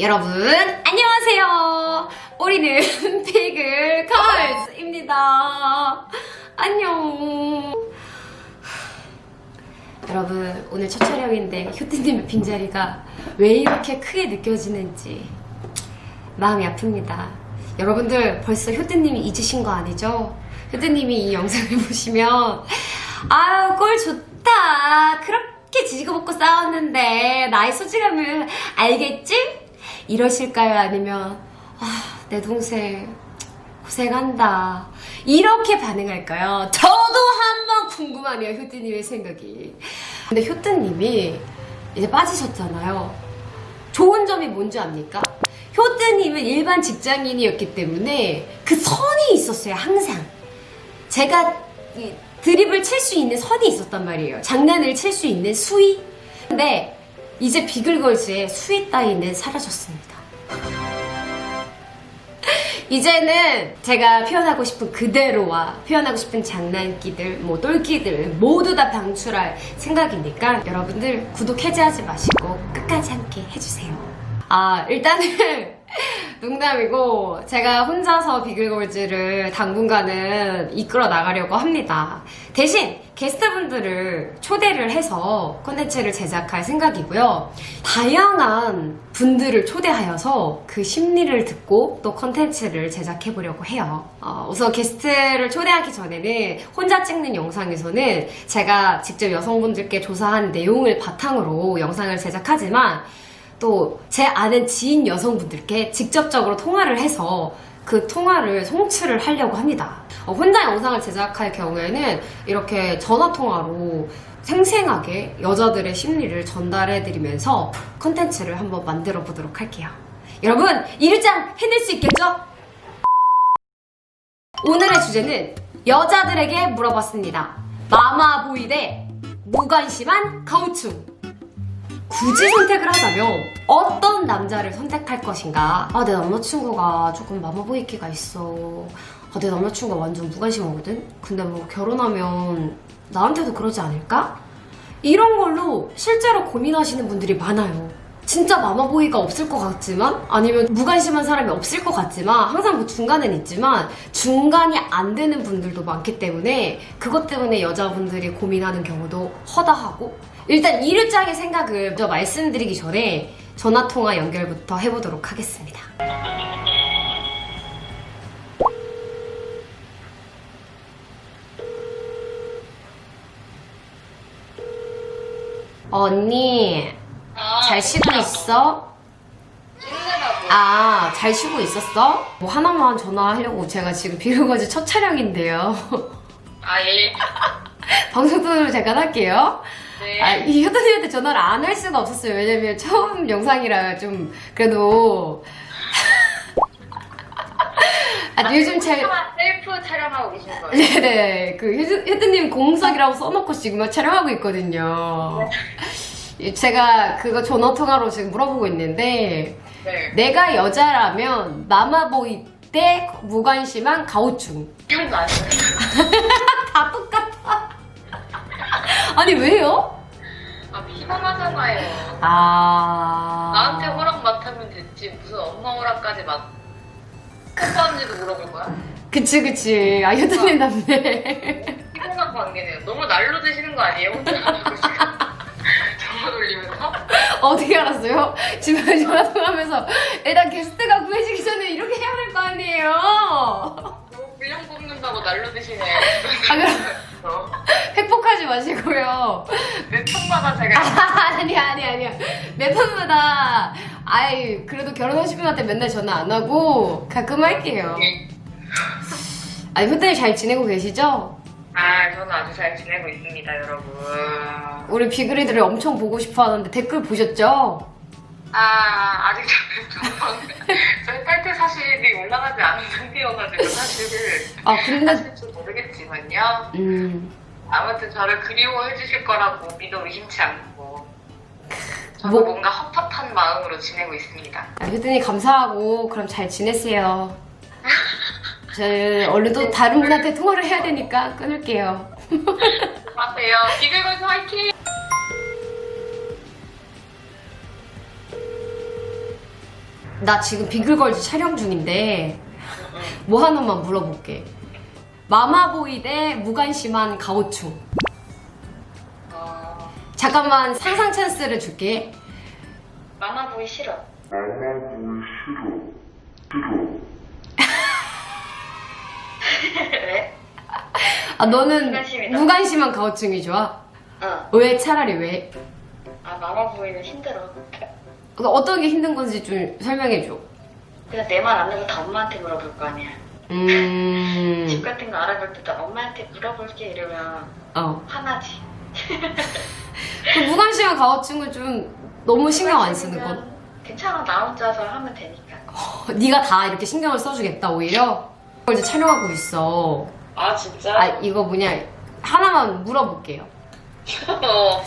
여러분 안녕하세요. 우리는 피글 걸즈입니다. 안녕. 여러분 오늘 첫 촬영인데 효띠님의 빈자리가 왜 이렇게 크게 느껴지는지 마음이 아픕니다. 여러분들 벌써 효띠님이 잊으신 거 아니죠? 효띠님이 이 영상을 보시면 아유 꼴 좋다 그렇게 지지고 볶고 싸웠는데 나의 소중함을 알겠지? 이러실까요? 아니면 아, 내 동생 고생한다 이렇게 반응할까요? 저도 한번 궁금하네요 효띠님의 생각이 근데 효띠님이 이제 빠지셨잖아요 좋은 점이 뭔지 압니까? 효뜨님은 일반 직장인이었기 때문에 그 선이 있었어요, 항상. 제가 이 드립을 칠 수 있는 선이 있었단 말이에요. 장난을 칠 수 있는 수위. 근데 이제 비글걸즈의 수위 따위는 사라졌습니다. 이제는 제가 표현하고 싶은 그대로와 표현하고 싶은 장난기들, 뭐 똘끼들 모두 다 방출할 생각이니까 여러분들 구독 해제하지 마시고 끝까지 함께 해주세요. 아, 일단은 농담이고 제가 혼자서 비글걸즈를 당분간은 이끌어 나가려고 합니다. 대신 게스트분들을 초대를 해서 콘텐츠를 제작할 생각이고요. 다양한 분들을 초대하여서 그 심리를 듣고 또 콘텐츠를 제작해 보려고 해요. 어, 우선 게스트를 초대하기 전에는 혼자 찍는 영상에서는 제가 직접 여성분들께 조사한 내용을 바탕으로 영상을 제작하지만 또 제 아는 지인 여성분들께 직접적으로 통화를 해서 그 통화를 송출을 하려고 합니다. 어, 혼자 영상을 제작할 경우에는 이렇게 전화 통화로 생생하게 여자들의 심리를 전달해드리면서 컨텐츠를 한번 만들어 보도록 할게요. 여러분, 이일장 해낼 수 있겠죠? 오늘의 주제는 여자들에게 물어봤습니다. 마마보이 대 무관심한 가우충. 굳이 선택을 하자면 어떤 남자를 선택할 것인가? 아, 내 남자친구가 조금 마마보이기가 있어. 아, 내 남자친구가 완전 무관심하거든? 근데 뭐 결혼하면 나한테도 그러지 않을까? 이런 걸로 실제로 고민하시는 분들이 많아요. 진짜 마마보이가 없을 것 같지만 아니면 무관심한 사람이 없을 것 같지만 항상 그 중간은 있지만 중간이 안 되는 분들도 많기 때문에 그것 때문에 여자분들이 고민하는 경우도 허다하고 일단 이르장의 생각을 먼저 말씀드리기 전에 전화통화 연결부터 해보도록 하겠습니다. 언니 잘 쉬고 있어? 아, 잘 쉬고 있었어? 뭐 하나만 전화하려고 제가 지금 비루거지 첫 촬영인데요. 아, 예. 방송도 잠깐 할게요. 네. 아, 이 효도님한테 전화를 안 할 수가 없었어요. 왜냐면 처음 영상이라 좀 그래도 아, 요즘 잘 셀프 촬영하고 계신 거예요? 네네 그 효- 효도님 공석이라고 써놓고 지금 촬영하고 있거든요. 제가 그거 전화 통화로 지금 물어보고 있는데 네. 내가 여자라면 마마보이 때 무관심한 가오충 이런 거 아니에요? 다 똑같아. 아니 왜요? 아, 피곤하잖아요. 아 나한테 허락 맡으면 됐지. 무슨 엄마 허락까지 맡. 오빠인지도 물어볼 거야? 그치 그치 아 효도님 답네 피곤한 관계네요. 너무 날로 드시는 거 아니에요? 혼자 전화 돌리면서? 어떻게 알았어요? 지금 전화 통화하면서 일단 게스트가 구해지기 전에 이렇게 해야 될거 아니에요 너무 불량 뽑는다고 날로 드시네. 아 그럼 획폭하지 마시고요 내 틈마다 제가 아니 아니 아니야 몇 번마다 아이 그래도 결혼하신 분한테 맨날 전화 안 하고 가끔 할게요 아니 효도님 잘 지내고 계시죠? 아, 저는 아주 잘 지내고 있습니다, 여러분. 우리 비그리들을 엄청 보고 싶어 하는데 댓글 보셨죠? 아, 아직 저는 좀 저희 탈퇴 사실이 올라가지 않은 상태여가지고 사실 아 근데 사실 좀 모르겠지만요. 음 아무튼 저를 그리워해 주실 거라고 믿어 의심치 않고 저도 뭐- 뭔가 헛헛한 마음으로 지내고 있습니다. 아, 효든이 감사하고 그럼 잘 지내세요. 저 얼른 또 다른 분한테 통화를 해야 되니까 끊을게요. 안녕하세요. 비글걸스 화이팅! 나 지금 비글걸즈 촬영 중인데 뭐 하나만 물어볼게. 마마보이 대 무관심한 가오충. 어, 잠깐만 상상 찬스를 줄게. 마마보이 싫어. 왜? 아 너는 무관심이다. 무관심한 가오충이 좋아? 어. 왜 차라리 왜? 아 마마보이는 힘들어. 그러니까 어떤 게 힘든 건지 좀 설명해 줘. 그냥 내 말 안 해도 다 엄마한테 물어볼 거 아니야. 음. 집 같은 거 알아볼 때도 엄마한테 물어볼게 이러면 어. 화나지. 그 무관심한 가오충은 좀 너무 신경 안 쓰는 건. 괜찮아 나 혼자서 하면 되니까. 어, 네가 다 이렇게 신경을 써주겠다 오히려. 이걸 이제 촬영하고 있어. 아 진짜? 아 이거 뭐냐 하나만 물어볼게요. 어.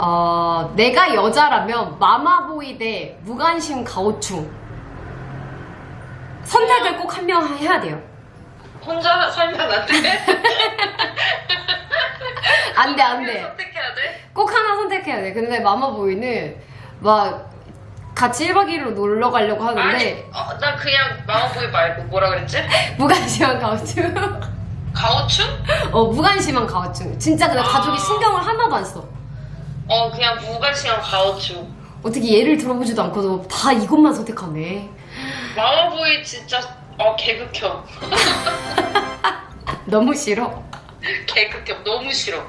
어 내가 여자라면 마마보이 대 무관심 가오충 선택을 꼭 한 명 해야 돼요. 혼자 살면 안 돼? 안 돼 안 돼. 선택해야 돼? 꼭 하나 선택해야 돼. 근데 마마보이는 막 같이 1박 2일로 놀러 가려고 하는데 어, 나 그냥 마마보이 말고 뭐라 그랬지? 무관심한 가오충. 가오충? 어 무관심한 가오충. 진짜 근데 가족이 아. 신경을 하나도 안 써. 어 그냥 무관심한 가오충. 어떻게 예를 들어보지도 않고도 다 이것만 선택하네. 마마보이 진짜 어 개극혐. 너무 싫어. 개극혐 너무 싫어.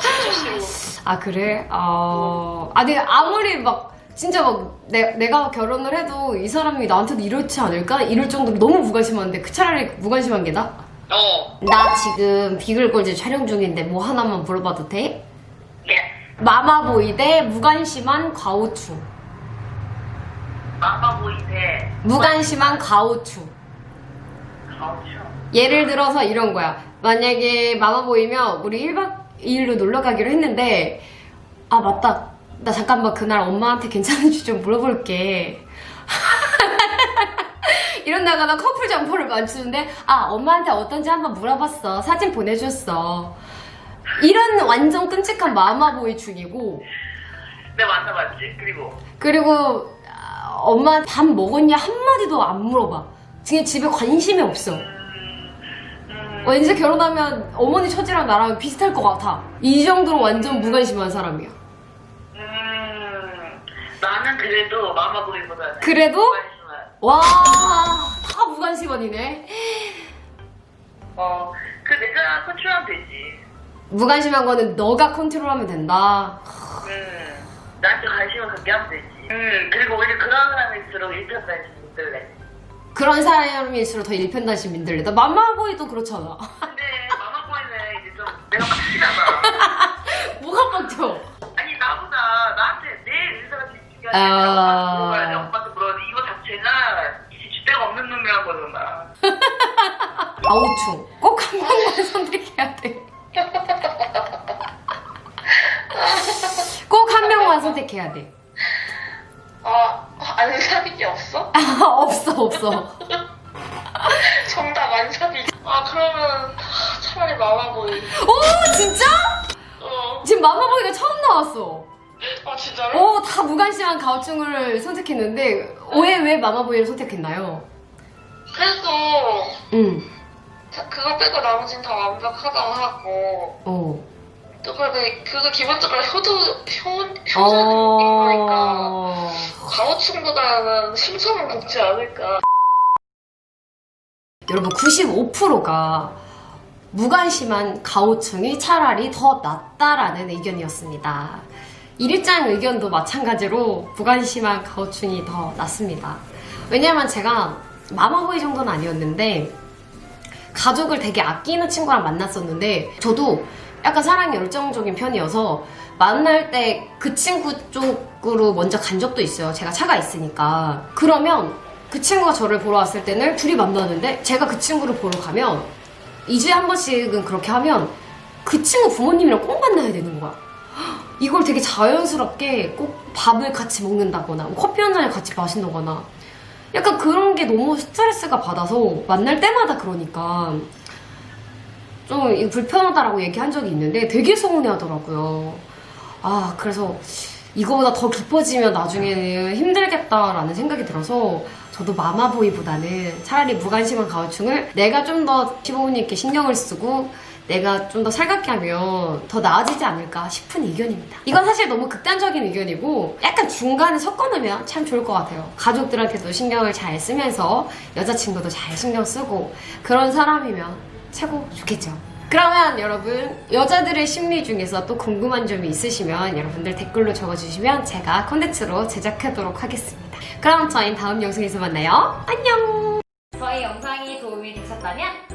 진짜 싫어. 아 그래? 어... 아니 아무리 막 진짜 막 내, 내가 결혼을 해도 이 사람이 나한테도 이렇지 않을까? 이럴 정도로 너무 무관심한데 그 차라리 무관심한 게 나? 어. 나 지금 비글걸즈 촬영 중인데 뭐 하나만 물어봐도 돼? 예. 마마보이 대 무관심한 과오충 마마보이 대 무관심한 가오충 가오충. 예를 들어서 이런 거야. 만약에 마마 보이면 우리 1박 2일로 놀러 가기로 했는데 아 맞다. 나 잠깐만 그날 엄마한테 괜찮은지 좀 물어볼게. 이런다거나 커플 점포를 맞추는데 아 엄마한테 어떤지 한번 물어봤어. 사진 보내줬어. 이런 완전 끔찍한 마마보이 중이고. 내 만나봤지. 그리고? 그리고 아, 엄마 밥 먹었냐 한마디도 안 물어봐 그냥 집에 관심이 없어 음, 왠지 결혼하면 어머니 처지랑 나랑 비슷할 것 같아 이 정도로 완전 무관심한 사람이야 음, 나는 그래도 마마 보이보다는 그래도? 무관심한. 와다 무관심원이네 어, 그 내가 컨트롤하면 되지. 무관심한 거는 너가 컨트롤하면 된다 음, 나한테 관심을 갖게 하면 되지. 음, 그리고 오히려 그런 사람일수록 일편단심 못들래. 그런 사람일수록 더 일편단심 민들래 나 맘마보이도 그렇잖아 근데 마마보이는 이제 좀 내가 빡치잖아. 뭐가 빡쳐 아니 나보다 나한테 내 의사가 제일 중요하지. 아. 엄마한테 물어봐야지. 엄마한테 물어야지. 이거 자체가 주대가 없는 놈이란 거잖아. 아우충 꼭한 명만 선택해야 돼 꼭 한 명만 선택해야 돼 아, 아는 사람이 없어? 아, 없어 없어 정답 안 사비. 아 그러면 차라리 마마보이. 오 진짜? 어. 지금 마마보이가 처음 나왔어 아 진짜로? 오 다 무관심한 가오충을 선택했는데 왜 왜 마마보이를 선택했나요? 그래도 응 자- 그거 빼고 나머지는 다 완벽하다고 하고 어. 또 그래도 그거 기본적으로 효도 효 효자인 거니까 어... 가오충보다는 심성은 높지 않을까. 여러분 95%가 무관심한 가오충이 차라리 더 낫다라는 의견이었습니다. 일일장 의견도 마찬가지로 무관심한 가오충이 더 낫습니다. 왜냐면 제가 마마보이 정도는 아니었는데 가족을 되게 아끼는 친구랑 만났었는데 저도 약간 사랑이 열정적인 편이어서 만날 때 그 친구 쪽으로 먼저 간 적도 있어요. 제가 차가 있으니까. 그러면 그 친구가 저를 보러 왔을 때는 둘이 만나는데 제가 그 친구를 보러 가면 2주에 한 번씩은 그렇게 하면 그 친구 부모님이랑 꼭 만나야 되는 거야. 이걸 되게 자연스럽게 꼭 밥을 같이 먹는다거나 뭐 커피 한 잔을 같이 마신다거나 약간 그런 게 너무 스트레스가 받아서 만날 때마다 그러니까 좀 불편하다라고 얘기한 적이 있는데 되게 서운해 하더라고요. 아, 그래서 이거보다 더 깊어지면 나중에는 힘들겠다라는 생각이 들어서 저도 마마보이보다는 차라리 무관심한 가오충을 내가 좀 더 시부모님께 신경을 쓰고 내가 좀 더 살갑게 하면 더 나아지지 않을까 싶은 의견입니다. 이건 사실 너무 극단적인 의견이고 약간 중간에 섞어놓으면 참 좋을 것 같아요. 가족들한테도 신경을 잘 쓰면서 여자친구도 잘 신경 쓰고 그런 사람이면 최고 좋겠죠. 그러면 여러분 여자들의 심리 중에서 또 궁금한 점이 있으시면 여러분들 댓글로 적어주시면 제가 콘텐츠로 제작하도록 하겠습니다. 그럼 저희 다음 영상에서 만나요. 안녕! 저희 영상이 도움이 되셨다면